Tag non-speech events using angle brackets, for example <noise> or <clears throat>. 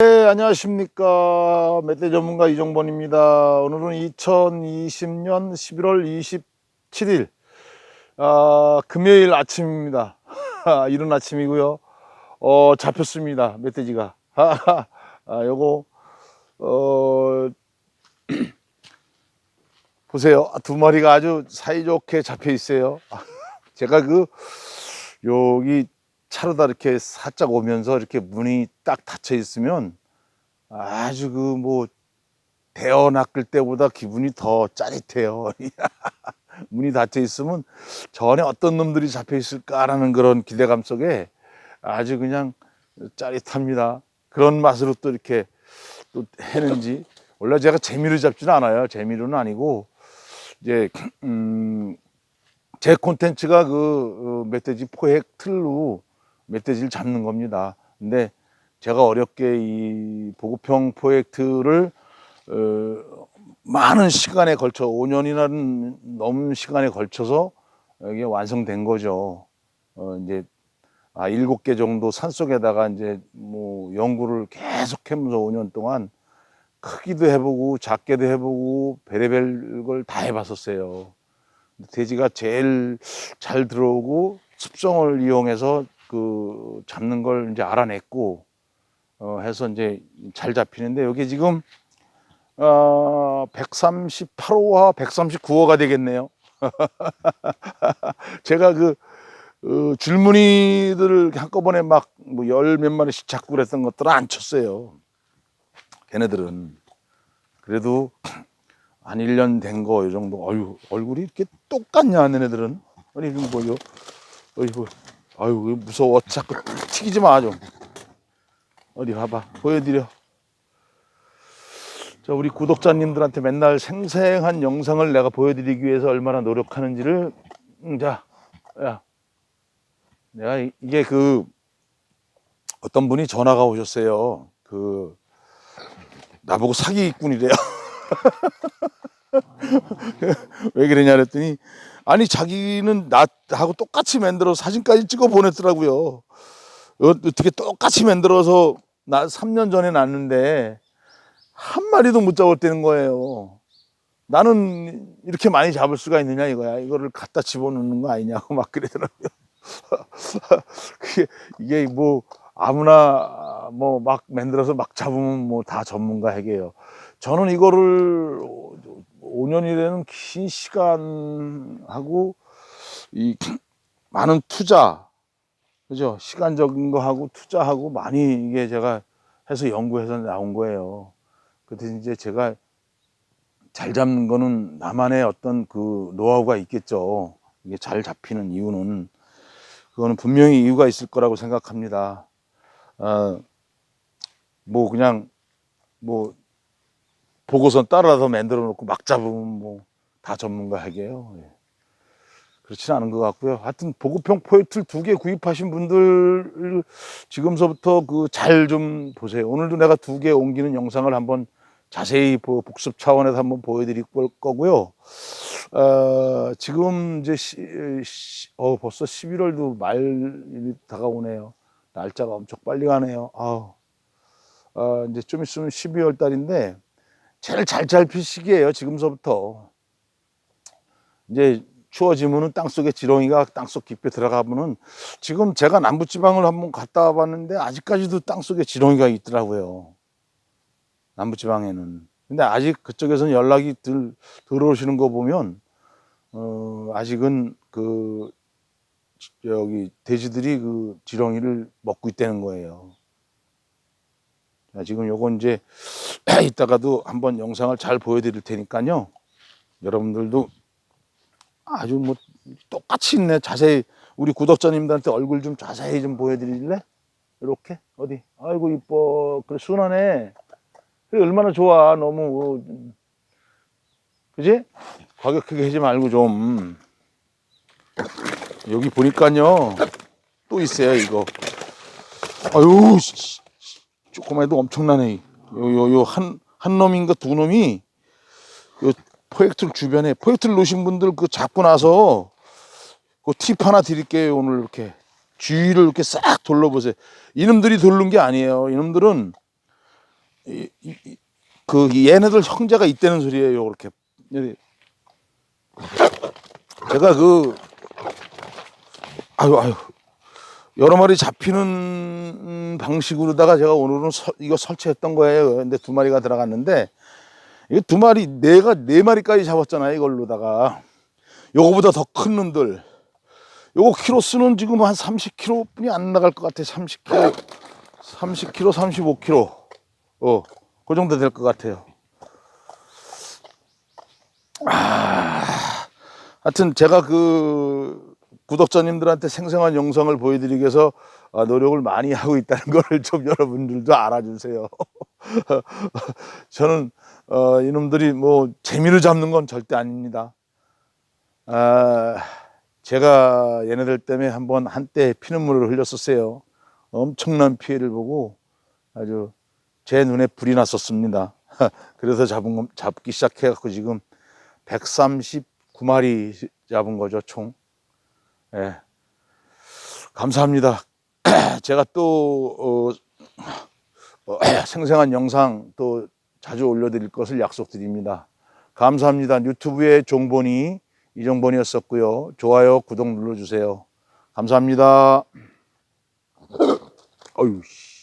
네, 안녕하십니까. 멧돼 전문가 이종범입니다. 오늘은 2020년 11월 27일, 아, 금요일 아침입니다. <laughs> 이른 아침이고요. 어, 잡혔습니다. 멧돼지가. <laughs> 아, 요거, 어, <clears throat> 보세요. 두 마리가 아주 사이좋게 잡혀 있어요. <laughs> 제가 그, 여기 차로다 이렇게 살짝 오면서 이렇게 문이 딱 닫혀 있으면 아주 그 뭐 대어 낚을 때보다 기분이 더 짜릿해요. <laughs> 문이 닫혀 있으면 저 안에 어떤 놈들이 잡혀 있을까라는 그런 기대감 속에 아주 그냥 짜릿합니다. 그런 맛으로 또 이렇게 또 해는지 원래 제가 재미로 잡지는 않아요. 재미로는 아니고 이제 음, 제 콘텐츠가 그 어, 멧돼지 포획 틀로 멧돼지를 잡는 겁니다. 근데 제가 어렵게 이 보급형 포획트를 어, 많은 시간에 걸쳐 5년이나 넘은 시간에 걸쳐서 이게 완성된 거죠. 어, 이제 아 일곱 개 정도 산 속에다가 이제 뭐 연구를 계속 하면서 5년 동안 크기도 해보고 작게도 해보고 별의별 걸다 해봤었어요. 돼지가 제일 잘 들어오고 습성을 이용해서 그 잡는 걸 이제 알아냈고 어 해서 이제 잘 잡히는데 여기 지금 어 138호와 139호가 되겠네요. <laughs> 제가 그 어, 줄무늬들을 한꺼번에 막 뭐 열 몇 마리씩 잡고 그랬던 것들은 안 쳤어요. 걔네들은 그래도 <clears throat> 한 1년 된 거 이 정도 어유 얼굴이 이렇게 똑같냐 얘네들은 아니 이거 뭐요 어이구 아유 무서워. 자꾸 튀기지 마좀. 어디 봐봐. 보여드려. 자 우리 구독자님들한테 맨날 생생한 영상을 내가 보여드리기 위해서 얼마나 노력하는지를 음, 자 야. 내가 이- 이게 그 어떤 분이 전화가 오셨어요. 그 나보고 사기꾼이래요. <laughs> 왜 그러냐 그랬더니 아니 자기는 나하고 똑같이 만들어 사진까지 찍어 보냈더라고요. 어, 어떻게 똑같이 만들어서 나 3년 전에 났는데 한 마리도 못 잡았다는 거예요. 나는 이렇게 많이 잡을 수가 있느냐 이거야. 이거를 갖다 집어넣는 거 아니냐고 막 그러더라고요. <laughs> 그게 이게 뭐 아무나 뭐 막 만들어서 막 잡으면 뭐 다 전문가 해게요. 저는 이거를 5년이라는 긴 시간하고 이 <clears throat> 많은 투자 그죠 시간적인 거 하고 투자하고 많이 이게 제가 해서 연구해서 나온 거예요. 그때 이제 제가 잘 잡는 거는 나만의 어떤 그 노하우가 있겠죠. 이게 잘 잡히는 이유는 그거는 분명히 이유가 있을 거라고 생각합니다. 어, 뭐 그냥 뭐 보고선 따라서 만들어 놓고 막 잡으면 뭐 다 전문가 하게요. 예. 그렇지는 않은 것 같고요. 하여튼 보급형 포획틀 두개 구입하신 분들 지금서부터 그 잘 좀 보세요. 오늘도 내가 두 개 옮기는 영상을 한번 자세히 보- 복습 차원에서 한번 보여드릴 걸- 거고요. 어, 지금 이제 시, 시- 어, 벌써 11월도 말이 다가오네요. 날짜가 엄청 빨리 가네요. 아우. 어, 이제 좀 있으면 12월 달인데 제일 잘 잡힐 시기예요. 지금서부터. 이제 추워지면은 땅속에 지렁이가 땅속 깊게 들어가면은 지금 제가 남부지방을 한번 갔다 와봤는데 아직까지도 땅속에 지렁이가 있더라고요. 남부지방에는. 근데 아직 그쪽에서는 연락이 들, 들어오시는 거 보면 어, 아직은 그 여기 돼지들이 그 지렁이를 먹고 있다는 거예요. 자, 지금 요건 이제 <clears throat> 이따가도 한번 영상을 잘 보여드릴 테니까요. 여러분들도 아주 뭐 똑같이 있네. 자세히 우리 구독자님들한테 얼굴 좀 자세히 좀 보여드릴래? 이렇게 어디? 아이고 이뻐. 그래 순하네. 그래 얼마나 좋아. 너무 어, 그지? 과격하게 하지 말고 좀 여기 보니까요 또 있어요 이거. 아유 씨, 씨, 조그마해도 엄청나네. 요요 한 한 놈인가 두 놈이 요 포획틀 주변에 포획틀 놓으신 분들 그 잡고 나서 그 팁 하나 드릴게요 오늘 이렇게 주위를 이렇게 싹 돌려보세요. 이놈들이 돌는 게 아니에요. 이놈들은 이, 이, 이- 그 얘네들 형제가 있다는 소리예요. 여기. 제가 그 아유 아유 여러 마리 잡히는 방식으로다가 제가 오늘은 서- 이거 설치했던 거예요. 근데 두 마리가 들어갔는데 이게 두 마리 내가 네 마리까지 잡았잖아요. 이걸로다가 요거보다 더 큰 놈들 요거 키로수는 지금 한 30kg 뿐이 안 나갈 것 같아. 30kg, 30kg, 35kg. 어, 그 정도 될 것 같아요. 아, 하여튼 제가 그 구독자님들한테 생생한 영상을 보여드리기 위해서 아, 노력을 많이 하고 있다는 <laughs> 걸 좀 여러분들도 알아주세요. <laughs> 저는 어, 이놈들이 뭐 재미를 잡는 건 절대 아닙니다. 아, 제가 얘네들 때문에 한번 한때 피눈물을 흘렸었어요. 엄청난 피해를 보고 아주 제 눈에 불이 났었습니다. <laughs> 그래서 잡은 건 잡기 시작해갖고 지금 139마리 잡은 거죠 총. 예. 감사합니다. <clears throat> 제가 또 어, 어, <clears throat> 생생한 영상 또 자주 올려드릴 것을 약속드립니다. 감사합니다. 유튜브의 종본이 이종본이었었고요. 좋아요, 구독 눌러주세요. 감사합니다. <clears throat> 어휴, 씨.